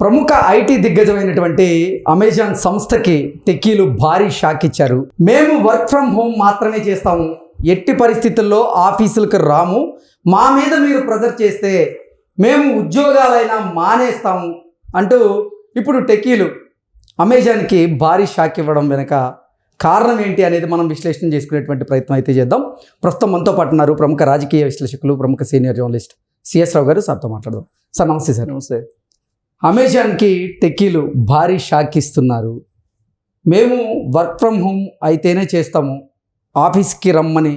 ప్రముఖ IT దిగ్గజమైనటువంటి Amazon సంస్థకి టెక్కీలు భారీ షాక్ ఇచ్చారు. మేము వర్క్ ఫ్రమ్ హోమ్ మాత్రమే చేస్తాము. ఎట్టి పరిస్థితుల్లో ఆఫీసులకు రాము. మా మీద మీరు ప్రెజర్ చేస్తే మేము ఉద్యోగాలైనా మానేస్తాము అంటూ ఇప్పుడు టెక్కీలు అమెజాన్కి భారీ షాక్ ఇవ్వడం వెనుక కారణం ఏంటి అనేది మనం విశ్లేషణ చేసుకునేటువంటి ప్రయత్నం అయితే చేద్దాం. ప్రస్తుతం మనతో పాటు ఉన్నారు ప్రముఖ రాజకీయ విశ్లేషకులు ప్రముఖ సీనియర్ జర్నలిస్ట్ సిఎస్ రావు గారు. సార్తో మాట్లాడదాం. సార్ నమస్తే సార్. నమస్తే. అమెజాన్కి టెక్కీలు భారీ షాక్ ఇస్తున్నారు మేము వర్క్ ఫ్రమ్ హోమ్ అయితేనే చేస్తాము. ఆఫీస్కి రమ్మని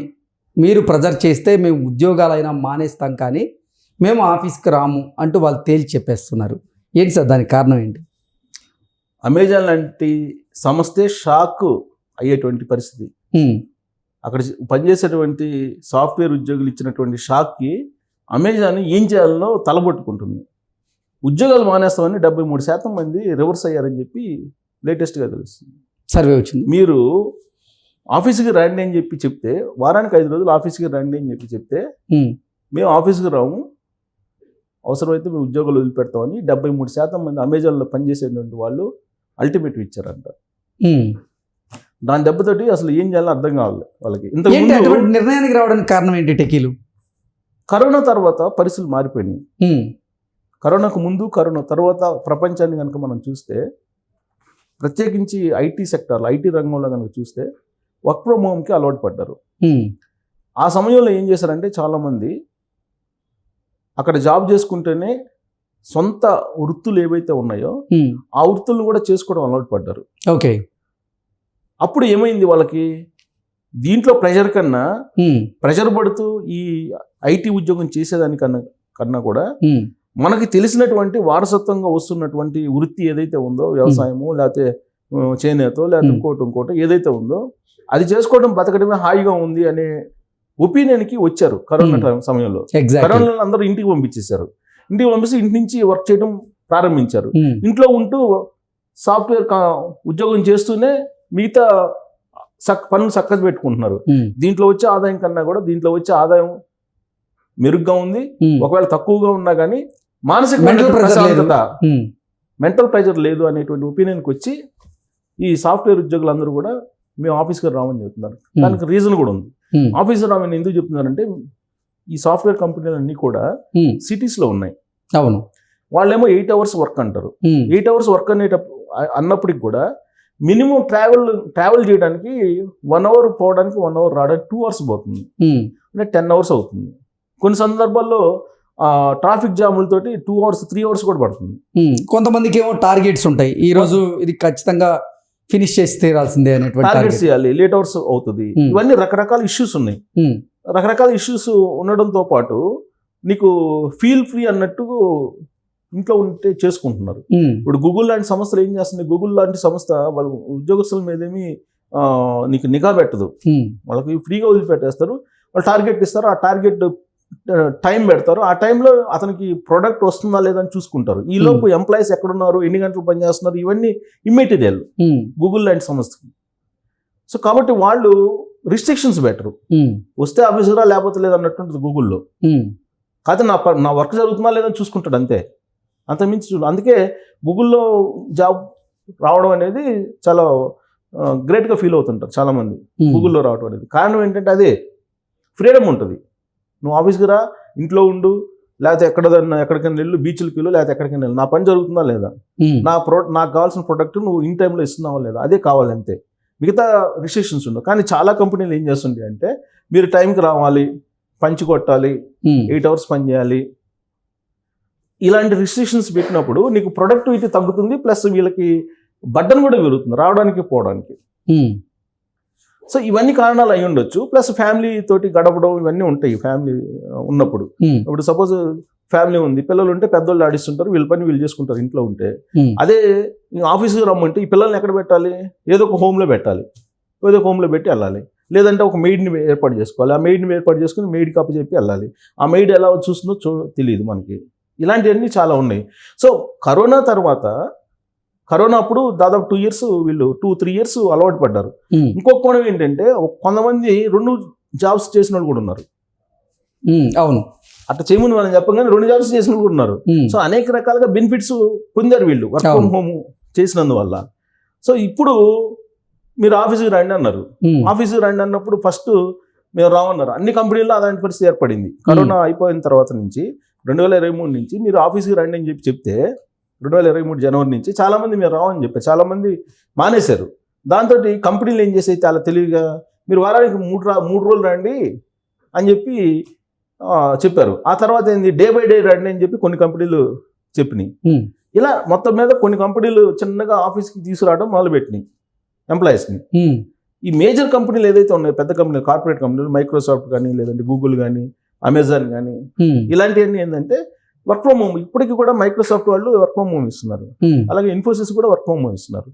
మీరు ప్రెజర్ చేస్తే మేము ఉద్యోగాలైనా మానేస్తాం కానీ మేము ఆఫీస్కి రాము అంటూ వాళ్ళు తేల్చి చెప్పేస్తున్నారు. ఏంటి సార్ దానికి కారణం ఏంటి? అమెజాన్ లాంటి సంస్థే షాక్ అయ్యేటువంటి పరిస్థితి. అక్కడ పనిచేసేటువంటి సాఫ్ట్వేర్ ఉద్యోగులు ఇచ్చినటువంటి షాక్కి అమెజాన్ ఏం చేయాలనో తలబొట్టుకుంటుంది. ఉద్యోగాలు మానేస్తామని డెబ్బై మూడు శాతం మంది రివర్స్ అయ్యారని చెప్పి లేటెస్ట్గా తెలుస్తుంది. సర్వే వచ్చింది. మీరు ఆఫీస్కి రండి అని చెప్పి చెప్తే వారానికి ఐదు రోజులు ఆఫీస్కి రండి అని చెప్పి చెప్తే మేము ఆఫీస్కి రాము అవసరమైతే మేము ఉద్యోగాలు వదిలిపెడతామని డెబ్బై మూడు శాతం మంది అమెజాన్లో పనిచేసేటువంటి వాళ్ళు అల్టిమేటివ్ ఇచ్చారంట. దాని దెబ్బతోటి అసలు ఏం చేయాలో అర్థం కావాలి వాళ్ళకి. అటువంటి నిర్ణయానికి రావడానికి కారణం ఏంటి టెక్కీలు? కరోనా తర్వాత పరిస్థితులు మారిపోయినాయి. కరోనాకు ముందు కరోనా తర్వాత ప్రపంచాన్ని కనుక మనం చూస్తే ప్రత్యేకించి ఐటీ సెక్టార్లో ఐటీ రంగంలో కనుక చూస్తే వర్క్ ఫ్రమ్ హోమ్కి అలవాటు పడ్డారు. ఆ సమయంలో ఏం చేశారంటే చాలామంది అక్కడ జాబ్ చేసుకుంటేనే సొంత వృత్తులు ఏవైతే ఉన్నాయో. ఆ వృత్తులను కూడా చేసుకోవడం అలవాటు పడ్డారు. ఓకే. అప్పుడు ఏమైంది వాళ్ళకి? దీంట్లో ప్రెషర్ కన్నా ప్రెషర్ పడుతూ ఈ ఐటీ ఉద్యోగం చేసేదానికన్నా కన్నా కూడా మనకి తెలిసినటువంటి వారసత్వంగా వస్తున్నటువంటి వృత్తి ఏదైతే ఉందో వ్యవసాయము లేకపోతే చేనేతో లేకపోతే. ఇంకోటి ఇంకోటి ఏదైతే ఉందో అది చేసుకోవడం బతకడమే హాయిగా ఉంది అనే ఒపీనియన్కి వచ్చారు కరోనా. టైం సమయంలో. కరోనా అందరూ ఇంటికి పంపించేశారు. ఇంటికి పంపిస్తే ఇంటి నుంచి వర్క్ చేయడం ప్రారంభించారు. ఇంట్లో ఉంటూ సాఫ్ట్వేర్ ఉద్యోగం చేస్తూనే మిగతా సక్ పనులు చక్కగా పెట్టుకుంటున్నారు. దీంట్లో వచ్చే ఆదాయం కన్నా కూడా దీంట్లో వచ్చే ఆదాయం మెరుగ్గా ఉంది. ఒకవేళ తక్కువగా ఉన్నా కానీ మానసిక లేదు. హ్మ్, మెంటల్ ప్రెజర్ లేదు అనేటువంటి ఒపీనియన్కి వచ్చి ఈ సాఫ్ట్వేర్ ఉద్యోగులందరూ కూడా మేము ఆఫీస్కి రామని చెప్తున్నారు. Hmm. దానికి రీజన్ కూడా ఉంది. హ్మ్, ఆఫీస్కి రామని ఎందుకు చెప్తున్నారంటే ఈ సాఫ్ట్వేర్ కంపెనీలన్నీ కూడా హ్మ్. సిటీస్లో ఉన్నాయి. అవును. వాళ్ళేమో ఎయిట్ అవర్స్ వర్క్ అంటారు. ఎయిట్ అవర్స్ వర్క్ అనేటప్పుడు అన్నప్పటికి కూడా మినిమం ట్రావెల్ ట్రావెల్ చేయడానికి వన్ అవర్ పోవడానికి వన్ అవర్ రావడానికి టూ అవర్స్ పోతుంది. అంటే టెన్ అవర్స్ అవుతుంది. కొన్ని సందర్భాల్లో ట్రాఫిక్ జాములతోటి టూ అవర్స్ త్రీ అవర్స్ కూడా పడుతుంది. కొంతమందికి ఏమో టార్గెట్స్ ఉంటాయి. ఈ రోజు ఇది ఖచ్చితంగా ఫినిష్ చేసి తీరాల్సిందే అనేటువంటి టార్గెట్స్ టార్గెట్ చేయాలి. లేట్ అవర్స్ అవుతుంది. ఇవన్నీ రకరకాల ఇష్యూస్ ఉన్నాయి. రకరకాల ఇష్యూస్ ఉండడంతో పాటు నీకు ఫీల్ ఫ్రీ అన్నట్టు ఇంట్లో ఉంటే చేసుకుంటున్నారు. ఇప్పుడు గూగుల్ లాంటి సంస్థలు ఏం చేస్తుంది గూగుల్ లాంటి సంస్థ వాళ్ళ ఉద్యోగస్తుల మీదేమి నీకు నిఘా పెట్టదు. వాళ్ళకి ఫ్రీగా వదిలిపెట్టేస్తారు. వాళ్ళు టార్గెట్ ఇస్తారు. ఆ టార్గెట్ టైం పెడతారు. ఆ టైంలో అతనికి ప్రోడక్ట్ వస్తుందా లేదా అని చూసుకుంటారు. ఈ లోపు ఎంప్లాయీస్ ఎక్కడున్నారు? ఎన్ని గంటలు పనిచేస్తున్నారు ఇవన్నీ ఇమ్మెటీరియల్ గూగుల్ లాంటి సంస్థకి. సో కాబట్టి వాళ్ళు రిస్ట్రిక్షన్స్ పెట్టరు. హ్మ్, వస్తే ఆఫీసరా లేకపోతే లేదన్నట్టుంటుంది గూగుల్లో హ్మ్, కాకపోతే నా నా వర్క్ జరుగుతుందా లేదని చూసుకుంటాడు అంతే. అంత మించి అందుకే గూగుల్లో జాబ్ రావడం అనేది చాలా గ్రేట్గా ఫీల్ అవుతుంటారు చాలామంది. గూగుల్లో రావడం అనేది. కారణం ఏంటంటే అదే. ఫ్రీడమ్ ఉంటుంది. నువ్వు ఆఫీస్కి రా ఇంట్లో ఉండు లేకపోతే ఎక్కడదన్నా ఎక్కడికైనా వెళ్ళు బీచ్లకి వెళ్ళు లేకపోతే ఎక్కడికైనా వెళ్ళు. నా పని జరుగుతుందా లేదా? నా ప్రో నాకు కావాల్సిన ప్రొడక్ట్ నువ్వు ఇన్ టైంలో ఇస్తున్నావా లేదా? అదే కావాలి అంతే. మిగతా రిస్ట్రిక్షన్స్ ఉండవు. కానీ చాలా కంపెనీలు ఏం చేస్తుంటాయి అంటే మీరు టైంకి రావాలి పంచి కొట్టాలి ఎయిట్ అవర్స్ పని చేయాలి. ఇలాంటి రిస్ట్రిక్షన్స్ పెట్టినప్పుడు నీకు ప్రొడక్టివిటీ తగ్గుతుంది ప్లస్ వీళ్ళకి బడ్డన్ కూడా పెరుగుతుంది రావడానికి పోవడానికి. సో ఇవన్నీ కారణాలు అయి ఉండొచ్చు. ప్లస్ ఫ్యామిలీ తోటి గడపడం ఇవన్నీ ఉంటాయి ఫ్యామిలీ ఉన్నప్పుడు. ఇప్పుడు సపోజ్ ఫ్యామిలీ ఉంది పిల్లలు ఉంటే పెద్దోళ్ళు ఆడిస్తుంటారు వీళ్ళ పని వీళ్ళు చేసుకుంటారు ఇంట్లో ఉంటే. అదే ఆఫీస్కి రమ్మంటే ఈ పిల్లల్ని ఎక్కడ పెట్టాలి? ఏదో ఒక హోమ్లో పెట్టాలి. ఏదో ఒక హోమ్లో పెట్టి వెళ్ళాలి. లేదంటే ఒక మెయిడ్ని ఏర్పాటు చేసుకోవాలి. ఆ మెయిడ్ని ఏర్పాటు చేసుకుని మెయిడ్కి అప్పు చెప్పి వెళ్ళాలి. ఆ మెయిడ్ ఎలా చూస్తుందో చూ తెలియదు మనకి. ఇలాంటివన్నీ చాలా ఉన్నాయి. సో కరోనా తర్వాత కరోనా అప్పుడు దాదాపు టూ ఇయర్స్ వీళ్ళు టూ త్రీ ఇయర్స్ అలవాటు పడ్డారు. ఇంకొక కోణం ఏంటంటే కొంతమంది రెండు జాబ్స్ చేసిన వాళ్ళు కూడా ఉన్నారు. అవును. అట్లా చేయమని మనం చెప్పగానే రెండు జాబ్స్ చేసిన కూడా ఉన్నారు. సో అనేక రకాలుగా బెనిఫిట్స్ పొందారు వీళ్ళు వర్క్ ఫ్రమ్. హోమ్ చేసినందువల్ల. సో ఇప్పుడు మీరు ఆఫీస్కి రండి అన్నారు. ఆఫీస్కి రండి అన్నప్పుడు ఫస్ట్ మేము రామన్నారు. అన్ని కంపెనీల్లో అలాంటి పరిస్థితి ఏర్పడింది. కరోనా అయిపోయిన తర్వాత నుంచి రెండు వేల ఇరవై మూడు నుంచి మీరు ఆఫీస్కి రండి అని చెప్పి చెప్తే రెండు వేల ఇరవై మూడు జనవరి నుంచి చాలామంది మీరు రావని చెప్పారు. చాలామంది మానేశారు. దాంతో కంపెనీలు ఏం చేసాయి చాలా తెలివిగా మీరు వారానికి మూడు రా మూడు రోజులు రండి అని చెప్పి చెప్పారు. ఆ తర్వాత ఏంది? డే బై డే రండి అని చెప్పి కొన్ని కంపెనీలు చెప్పినాయి. ఇలా మొత్తం మీద కొన్ని కంపెనీలు చిన్నగా ఆఫీస్కి తీసుకురావడం మొదలుపెట్టినాయి. ఎంప్లాయీస్ని. ఈ మేజర్ కంపెనీలు ఏదైతే ఉన్నాయో పెద్ద కంపెనీలు కార్పొరేట్ కంపెనీలు మైక్రోసాఫ్ట్ కానీ లేదంటే గూగుల్ కానీ అమెజాన్ కానీ ఇలాంటివన్నీ ఏంటంటే వర్క్ ఫ్రమ్ హోమ్. ఇప్పటికీ కూడా మైక్రోసాఫ్ట్ వాళ్ళు వర్క్ ఫ్రమ్ హోమ్ ఇస్తున్నారు. అలాగే ఇన్ఫోసిస్ కూడా వర్క్ ఫ్రమ్ హోమ్ ఇస్తున్నారు.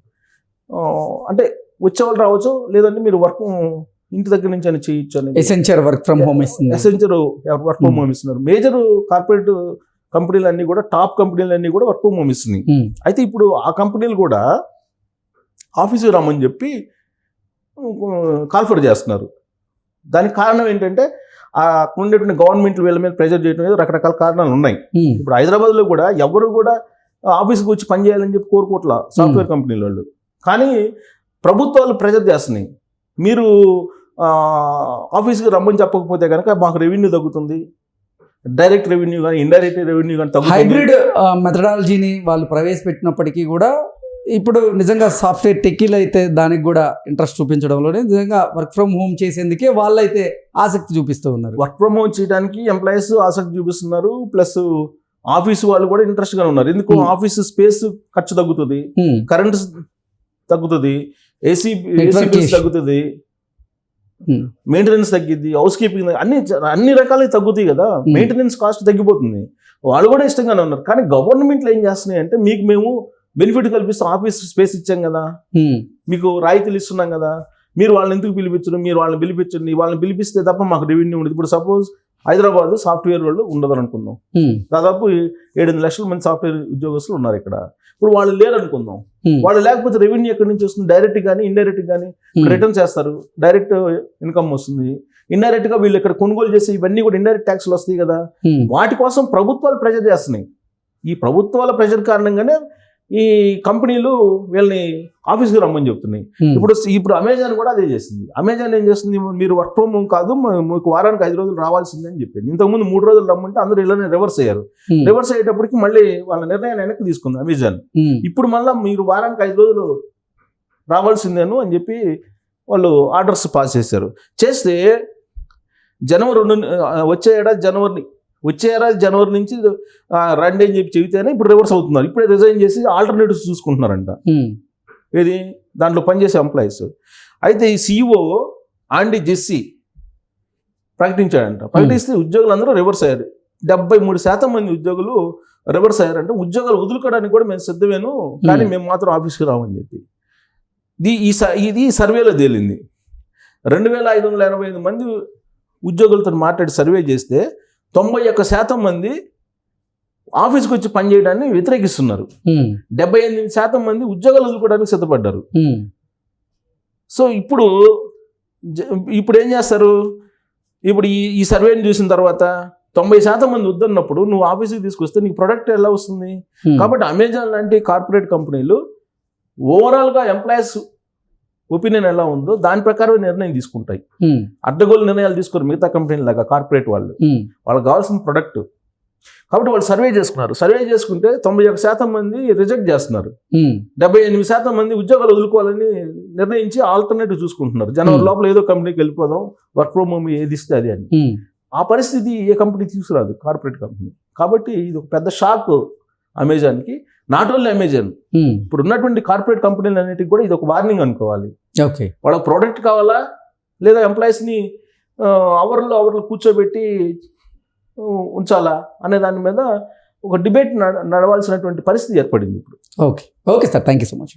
అంటే వచ్చేవాళ్ళు రావచ్చు లేదంటే మీరు వర్క్ ఇంటి దగ్గర నుంచి అని చేయొచ్చు అనేది ఎసెన్షియల్ వర్క్ ఫ్రమ్ హోమ్ ఇస్తుంది. Accenture work from home. ఇస్తున్నారు. మేజర్ కార్పొరేట్ కంపెనీలు అన్ని కూడా టాప్ కంపెనీలు అన్ని కూడా వర్క్ ఫ్రమ్ హోమ్ ఇస్తున్నాయి. అయితే ఇప్పుడు ఆ కంపెనీలు కూడా ఆఫీస్కి రమ్మని చెప్పి కాల్ఫర్ చేస్తున్నారు. దానికి కారణం ఏంటంటే ఆ అక్కడ ఉండేటువంటి గవర్నమెంట్ వీళ్ళ మీద ప్రెజర్ చేయడం మీద రకరకాల కారణాలు ఉన్నాయి. ఇప్పుడు హైదరాబాద్లో కూడా ఎవరు కూడా ఆఫీస్కి వచ్చి పని చేయాలని చెప్పి కోరుకోవట్ల సాఫ్ట్వేర్ కంపెనీల వాళ్ళు. కానీ ప్రభుత్వాలు ప్రెజర్ చేస్తున్నాయి. మీరు ఆఫీస్కి రమ్మని చెప్పకపోతే కనుక మాకు రెవెన్యూ తగ్గుతుంది. డైరెక్ట్ రెవెన్యూ కానీ ఇండైరెక్ట్ రెవెన్యూ కానీ హైబ్రిడ్ మెథడాలజీని వాళ్ళు ప్రవేశపెట్టినప్పటికీ కూడా ఇప్పుడు నిజంగా సాఫ్ట్వేర్ టెక్కీలు అయితే దానికి కూడా ఇంట్రెస్ట్ చూపించడంలోనే నిజంగా వర్క్ ఫ్రమ్ హోమ్ చేసేందుకే వాళ్ళైతే ఆసక్తి చూపిస్తూ ఉన్నారు. వర్క్ ఫ్రమ్ హోమ్ చేయడానికి ఎంప్లాయీస్ ఆసక్తి చూపిస్తున్నారు ప్లస్ ఆఫీస్ వాళ్ళు కూడా ఇంట్రెస్ట్గా ఉన్నారు. ఎందుకు? Hmm. ఆఫీస్ స్పేస్ ఖర్చు తగ్గుతుంది ఉమ్, కరెంట్ తగ్గుతుంది ఏసీ ఏసీ బిల్స్. తగ్గుతుంది ఉమ్, మెయింటెనెన్స్ తగ్గిద్ది హౌస్ కీపింగ్ అన్ని అన్ని రకాలవి తగ్గుతాయి కదా. మెయింటెనెన్స్ కాస్ట్ తగ్గిపోతుంది. వాళ్ళు కూడా ఇష్టంగానే ఉన్నారు. కానీ గవర్నమెంట్లు ఏం చేస్తున్నాయి అంటే మీకు మేము బెనిఫిట్ కల్పిస్తాం ఆఫీస్ స్పేస్ ఇచ్చాం కదా. మీకు రాయితీలు ఇస్తున్నాం కదా. మీరు వాళ్ళని ఎందుకు పిలిపించరు? మీరు వాళ్ళని పిలిపించండి. వాళ్ళని పిలిపిస్తే తప్ప మాకు రెవెన్యూ ఉండదు. ఇప్పుడు సపోజ్ హైదరాబాద్ సాఫ్ట్వేర్ వాళ్ళు ఉండదు అనుకుందాం. దాదాపు ఏడెనిమిది లక్షల మంది సాఫ్ట్వేర్ ఉద్యోగస్తులు ఉన్నారు ఇక్కడ. ఇప్పుడు వాళ్ళు లేరు అనుకుందాం. వాళ్ళు లేకపోతే రెవెన్యూ ఎక్కడి నుంచి వస్తుంది? డైరెక్ట్ కానీ ఇండైరెక్ట్ కానీ ఉమ్, రిటర్న్ చేస్తారు. డైరెక్ట్ ఇన్కమ్ వస్తుంది. ఇండైరెక్ట్గా వీళ్ళు ఇక్కడ కొనుగోలు చేసి ఇవన్నీ కూడా ఇండైరెక్ట్ ట్యాక్స్లు వస్తాయి కదా. వాటి కోసం ప్రభుత్వాలు ప్రెజర్ చేస్తున్నాయి. ఈ ప్రభుత్వాల ప్రెజర్ కారణంగానే ఈ కంపెనీలు వీళ్ళని ఆఫీస్కి రమ్మని చెప్తున్నాయి. ఇప్పుడు ఇప్పుడు అమెజాన్ కూడా అదే చేసింది. అమెజాన్ ఏం చేస్తుంది? మీరు వర్క్ ఫ్రమ్ హోమ్ కాదు మీకు వారానికి ఐదు రోజులు రావాల్సిందే అని చెప్పింది ఇంతకుముందు మూడు రోజులు రమ్మంటే అందరూ ఇలానే రివర్స్ అయ్యారు. రివర్స్ అయ్యేటప్పటికి మళ్ళీ వాళ్ళ నిర్ణయాన్ని వెనక్కి తీసుకుంది అమెజాన్. ఇప్పుడు మళ్ళీ మీరు వారానికి ఐదు రోజులు రావాల్సిందేను అని చెప్పి వాళ్ళు ఆర్డర్స్ పాస్ చేశారు. చేస్తే జనవరి రెండు వచ్చే ఏడాది జనవరి వచ్చే ఏడాది జనవరి నుంచి రండి అని చెప్పి చెబితేనే ఇప్పుడు రివర్స్ అవుతున్నారు. ఇప్పుడే రిజైన్ చేసి ఆల్టర్నేటివ్స్ చూసుకుంటున్నారంట. ఏది? దాంట్లో పనిచేసే ఎంప్లాయీస్ అయితే ఈ సీఈఓ ఆండి జెస్సీ ప్రకటించాడంట. ప్రకటిస్తే ఉద్యోగులందరూ రివర్స్ అయ్యారు. డెబ్బై మూడు శాతం మంది ఉద్యోగులు రివర్స్ అయ్యారంటే. ఉద్యోగాలు వదులుకోవడానికి కూడా మేము సిద్ధమేను కానీ. మేము మాత్రం ఆఫీస్కి రామని చెప్పి. ఈ ఇది సర్వేలో తేలింది. రెండు వేల ఐదు వందల ఎనభై ఐదు మంది ఉద్యోగులతో మాట్లాడి సర్వే చేస్తే తొంభై ఒక్క శాతం మంది ఆఫీస్కి వచ్చి పనిచేయడాన్ని వ్యతిరేకిస్తున్నారు. ఉమ్, డెబ్బై ఎనిమిది శాతం మంది ఉద్యోగాలు వదులుకోవడానికి సిద్ధపడ్డారు. సో ఇప్పుడు ఇప్పుడు ఏం చేస్తారు? ఇప్పుడు ఈ ఈ సర్వేని చూసిన తర్వాత తొంభై శాతం మంది వద్దన్నప్పుడు నువ్వు ఆఫీస్కి తీసుకొస్తే నీకు ప్రొడక్ట్ ఎలా వస్తుంది? కాబట్టి అమెజాన్ లాంటి కార్పొరేట్ కంపెనీలు ఓవరాల్గా ఎంప్లాయీస్ ఒపీనియన్ ఎలా ఉందో దాని ప్రకారం నిర్ణయం తీసుకుంటాయి. అడ్డగోలు నిర్ణయాలు తీసుకోరు మిగతా కంపెనీల లాగా కార్పొరేట్ వాళ్ళు. వాళ్ళకి కావాల్సిన ప్రొడక్ట్. కాబట్టి వాళ్ళు సర్వే చేసుకున్నారు. సర్వే చేసుకుంటే తొంభై ఒక శాతం మంది రిజెక్ట్ చేస్తున్నారు. డెబ్బై ఎనిమిది శాతం మంది ఉద్యోగాలు వదులుకోవాలని నిర్ణయించి ఆల్టర్నేటివ్ చూసుకుంటున్నారు. జనవరి. లోపల ఏదో కంపెనీకి వెళ్ళిపోదాం వర్క్ ఫ్రమ్ హోమ్ ఏది ఇస్తే అది అని. ఆ పరిస్థితి ఏ కంపెనీ తీసుకురాదు? Corporate company. కాబట్టి ఇది ఒక పెద్ద షాక్ అమెజాన్కి. నాట్ ఓన్లీ అమెజాన్ ఉమ్, ఇప్పుడు ఉన్నటువంటి కార్పొరేట్ కంపెనీలు అన్నిటికి కూడా ఇది ఒక వార్నింగ్ అనుకోవాలి. ఓకే వాళ్ళకి ప్రోడక్ట్ కావాలా? లేదా ఎంప్లాయీస్ని అవర్లో అవర్లో కూర్చోబెట్టి ఉంచాలా? అనే దాని మీద ఒక డిబేట్ నడవాల్సినటువంటి పరిస్థితి ఏర్పడింది ఇప్పుడు. Okay okay sir thank you so much